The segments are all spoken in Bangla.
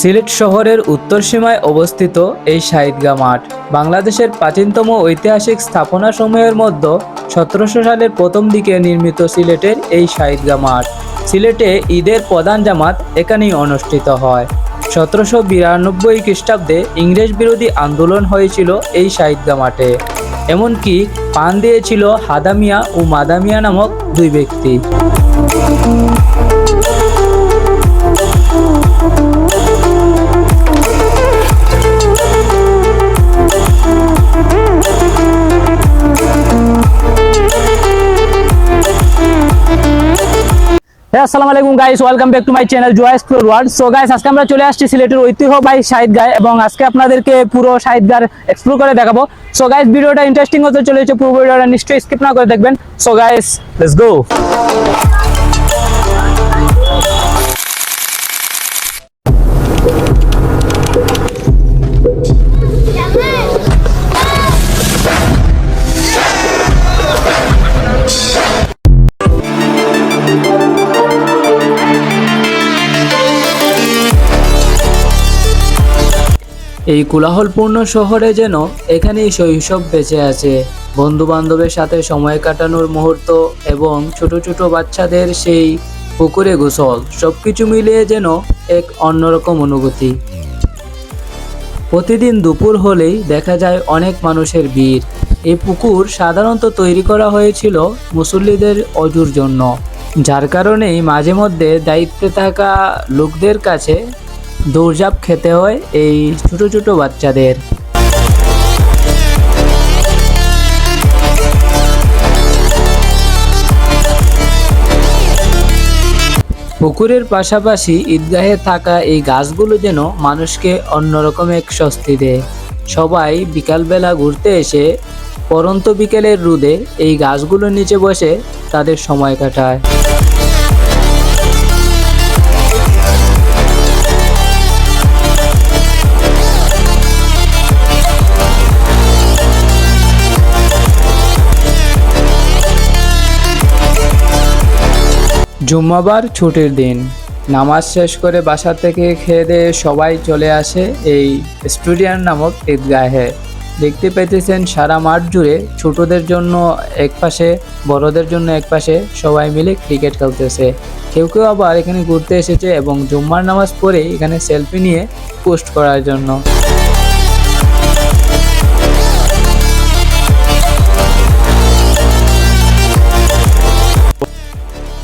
সিলেট শহরের উত্তর সীমায় অবস্থিত এই শাহিদগা মাঠ বাংলাদেশের প্রাচীনতম ঐতিহাসিক স্থাপনাসমূহের মধ্যে সতেরোশো সালের প্রথম দিকে নির্মিত সিলেটের এই শাহিদগা মাঠ। সিলেটে ঈদের প্রধান জামাত এখানেই অনুষ্ঠিত হয়। সতেরোশো বিরানব্বই খ্রিস্টাব্দে ইংরেজ বিরোধী আন্দোলন হয়েছিল এই শাহিদগা মাঠে। এমনকি পান দিয়েছিল হাদামিয়া ও মাদামিয়া নামক দুই ব্যক্তি। আসসালামু আলাইকুম guys welcome back to my channel Joy explore world so guys আজকে আমরা চলে আসছি সিলেটের ঐতিহ্যবাহী সাহিদগায় এবং আজকে আপনাদেরকে পুরো সাহিদগার এক্সপ্লোর করে দেখাবো। সো গাইস ভিডিওটা ইন্টারেস্টিং হতে চলেছে, পুরো ভিডিওটা নিশ্চয়ই স্কিপ না করে দেখবেন। সো গাইস লেটস গো এই কোলাহলপূর্ণ শহরে যেন এখানেই শৈশব বেঁচে আছে। বন্ধু বান্ধবের সাথে সময় কাটানোর মুহূর্ত এবং ছোট ছোট বাচ্চাদের সেই পুকুরে গোসল, সবকিছু মিলিয়ে যেন এক অন্যরকম অনুভূতি। প্রতিদিন দুপুর হলেই দেখা যায় অনেক মানুষের ভিড়। এই পুকুর সাধারণত তৈরি করা হয়েছিল মুসল্লিদের অজুর জন্য, যার কারণেই মাঝে মধ্যে দায়িত্বে থাকা লোকদের কাছে দৌড়ঝাঁপ খেতে হয় এই ছোট ছোট বাচ্চাদের। পুকুরের পাশাপাশি ঈদগাহে থাকা এই গাছগুলো যেন মানুষকে অন্যরকম এক স্বস্তি দেয়। সবাই বিকালবেলা ঘুরতে এসে পরন্ত বিকেলের রোদে এই গাছগুলোর নিচে বসে তাদের সময় কাটায়। জুম্মাবার ছুটির দিন। নামাজ শেষ করে বাসা থেকে খেয়ে দিয়ে সবাই চলে আসে এই স্টুডিয়াম নামক ঈদগাহে। দেখতে পেতেছেন সারা মাঠ জুড়ে ছোটদের জন্য এক পাশে, বড়দের জন্য এক পাশে সবাই মিলে ক্রিকেট খেলতেছে। কেউ কেউ আবার এখানে ঘুরতে এসেছে এবং জুম্মার নামাজ পড়ে এখানে সেলফি নিয়ে পোস্ট করার জন্য।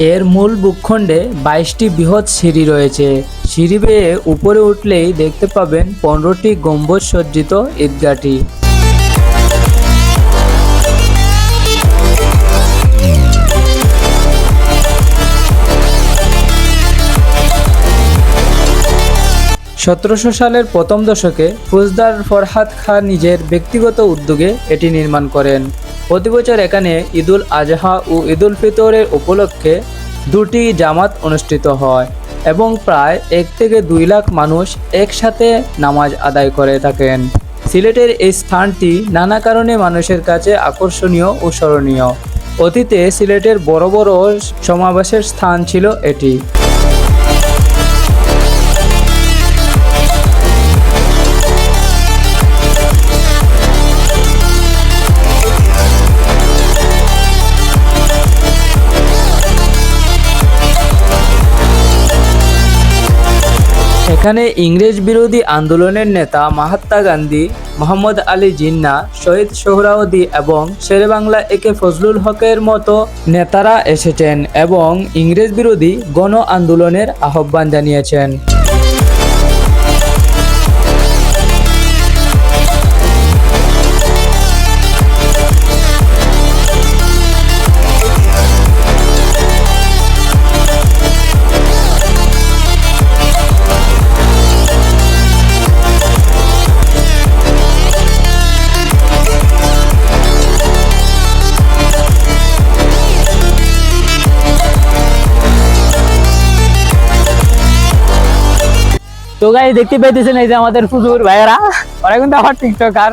এর মূল ভূখণ্ডে বাইশটি বৃহৎ সিঁড়ি রয়েছে। সিঁড়ি বেয়ে উপরে উঠলেই দেখতে পাবেন পনেরোটি গম্বুজ সজ্জিত ঈদগাটি। সতেরোশো সালের প্রথম দশকে ফৌজদার ফরহাদ খান নিজের ব্যক্তিগত উদ্যোগে এটি নির্মাণ করেন। প্রতি বছর এখানে ঈদুল আজহা ও ঈদুল ফিতরের উপলক্ষে দুটি জামাত অনুষ্ঠিত হয় এবং প্রায় এক থেকে দুই লাখ মানুষ একসাথে নামাজ আদায় করে থাকেন। সিলেটের এই স্থানটি নানা কারণে মানুষের কাছে আকর্ষণীয় ও স্মরণীয়। অতীতে সিলেটের বড় বড় সমাবেশের স্থান ছিল এটি। এখানে ইংরেজ বিরোধী আন্দোলনের নেতা মাহাত্মা গান্ধী, মোহাম্মদ আলী জিন্না, শহীদ সোহরাওয়ার্দী এবং শেরেবাংলা একে ফজলুল হকের মতো নেতারা এসেছেন এবং ইংরেজ বিরোধী গণ আন্দোলনের আহ্বান জানিয়েছেন। তো গাইস দেখতে পেতেছেন এই যে আমাদের ফুজুর ভাইয়েরা। ওরা কিন্তু আমার টিকটকার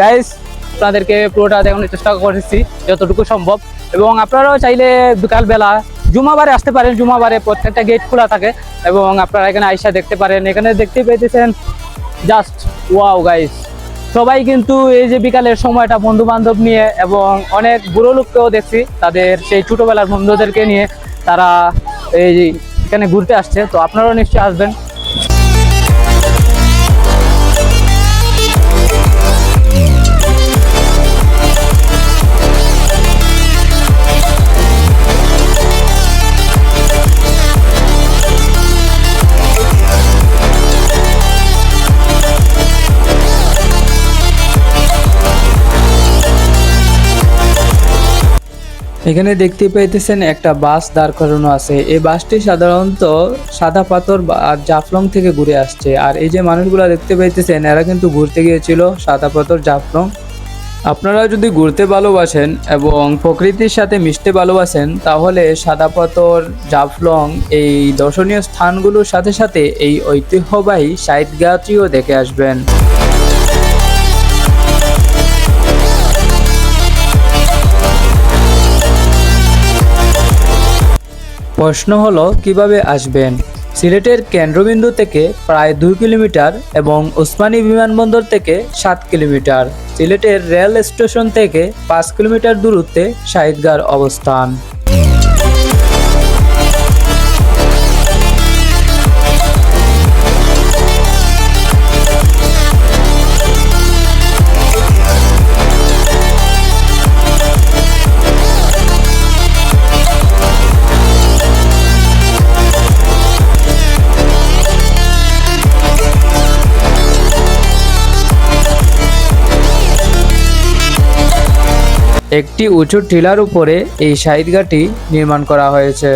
গাইস আপনাদেরকে পুরোটা দেখানোর চেষ্টা করছি যতটুকু সম্ভব। এবং আপনারাও চাইলে বিকালবেলা জুমাবারে আসতে পারেন, জুমাবারে প্রত্যেকটা গেট খোলা থাকে। এবং আপনারা এখানে আইসা দেখতে পারেন। এখানে দেখতে পেতেছেন জাস্ট ওয়াও গাইস সবাই কিন্তু এই যে বিকালের সময়টা বন্ধু বান্ধব নিয়ে এবং অনেক বুড়ো লোককেও দেখছি, তাদের সেই ছোটোবেলার বন্ধুদেরকে নিয়ে তারা এই এখানে ঘুরতে আসছে। তো আপনারাও নিশ্চয়ই আসবেন। এখানে দেখতে পাইতেছেন একটা বাস দাঁড় করানো আছে। এই বাসটি সাধারণত সাদা পাথর আর জাফলং থেকে ঘুরে আসছে। আর এই যে মানুষগুলো দেখতে পাইতেছেন, এরা কিন্তু ঘুরতে গিয়েছিল সাদা পাথর, জাফলং। আপনারা যদি ঘুরতে ভালোবাসেন এবং প্রকৃতির সাথে মিশতে ভালোবাসেন, তাহলে সাদা পাথর, জাফলং এই দর্শনীয় স্থানগুলোর সাথে সাথে এই ঐতিহ্যবাহী সাইদগাটিও দেখে আসবেন। প্রশ্ন হলো, কীভাবে আসবেন? সিলেটের কেন্দ্রবিন্দু থেকে প্রায় দুই কিলোমিটার এবং ওসমানী বিমানবন্দর থেকে সাত কিলোমিটার। সিলেটের রেল স্টেশন থেকে পাঁচ কিলোমিটার দূরত্বে শাহিদগার অবস্থান। একটি উঁচু টিলার উপরে এই সাইদগাটি নির্মাণ করা হয়েছে।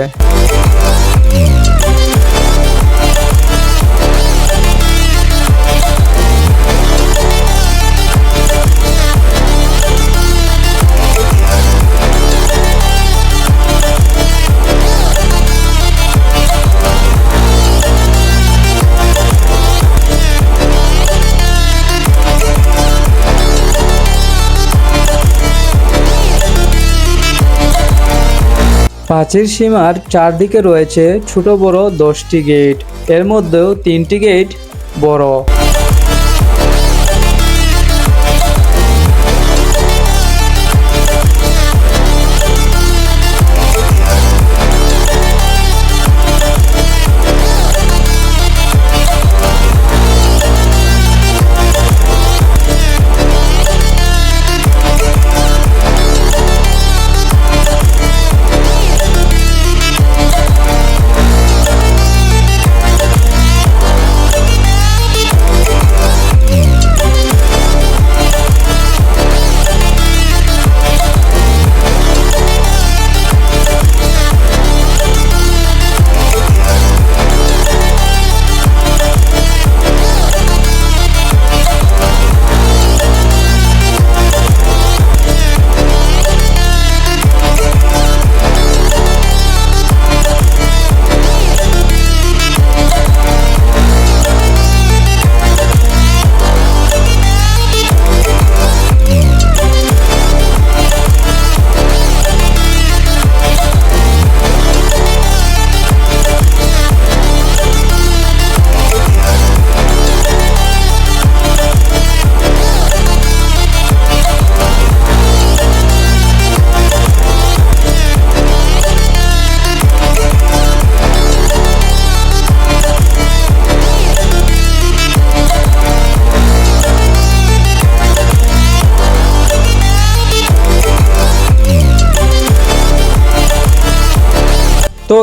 প্রাচীর সীমার চারদিকে রয়েছে ছোট বড় দশটি গেট। এর মধ্যেও তিনটি গেট বড়।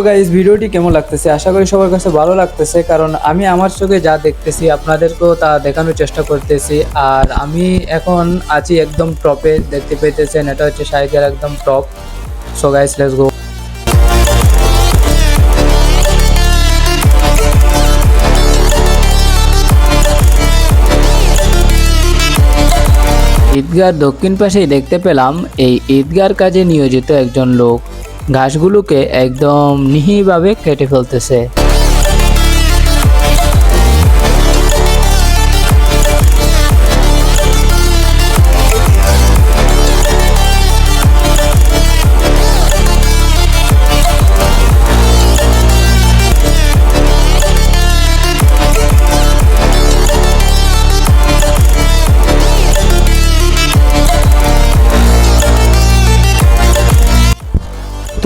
গাইজ ভিডিওটি কেমন লাগতেছে? আশা করি সবার কাছে ভালো লাগতেছে, কারণ আমি আমার চোখে যা দেখতেছি, আপনাদেরকেও তা দেখানোর চেষ্টা করতেছি। আর আমি এখন আছি একদম টপে দেখতে পেতেছেন, এটা হচ্ছে সাইকের একদম top so guys let's go ঈদগার দক্ষিণ পাশেই দেখতে পেলাম, এই ঈদগার কাজে নিয়োজিত একজন লোক। ঘাসগুলোকে একদম নিহিভাবে কেটে ফেলতেছে।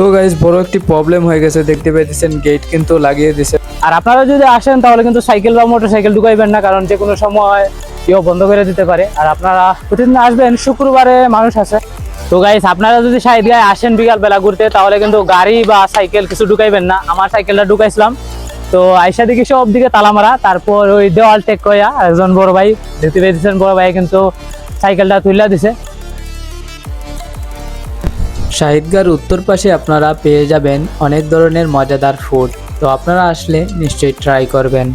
তো গাইজ বড় একটি প্রবলেম হয়ে গেছে, দেখতে পাইতেছেন গেট কিন্তু লাগিয়ে দিছে। আর আপনারা যদি আসেন, তাহলে কিন্তু সাইকেল বা মোটর সাইকেল ঢুকাইবেন না, কারণ যে কোনো সময় কেউ বন্ধ করে দিতে পারে। আর আপনারা প্রতিদিন আসবেন, শুক্রবারে মানুষ আছে। তো গাইস আপনারা যদি সাইড গায়ে আসেন বিকাল বেলা ঘুরতে, তাহলে কিন্তু গাড়ি বা সাইকেল কিছু ঢুকাইবেন না। আমার সাইকেলটা ঢুকাইছিলাম। তো আইসা দেখি সব দিকে তালা মারা তারপর ওই দেওয়াল টেক কইয়া একজন বড় ভাই, দেখতে পেয়েছেন বড় ভাই কিন্তু সাইকেলটা তুলে দিছে। শাহিদগার উত্তর পাশে আপনারা পেয়ে যাবেন অনেক ধরনের মজাদার ফুড তো আপনারা আসলে নিশ্চয়ই ট্রাই করবেন।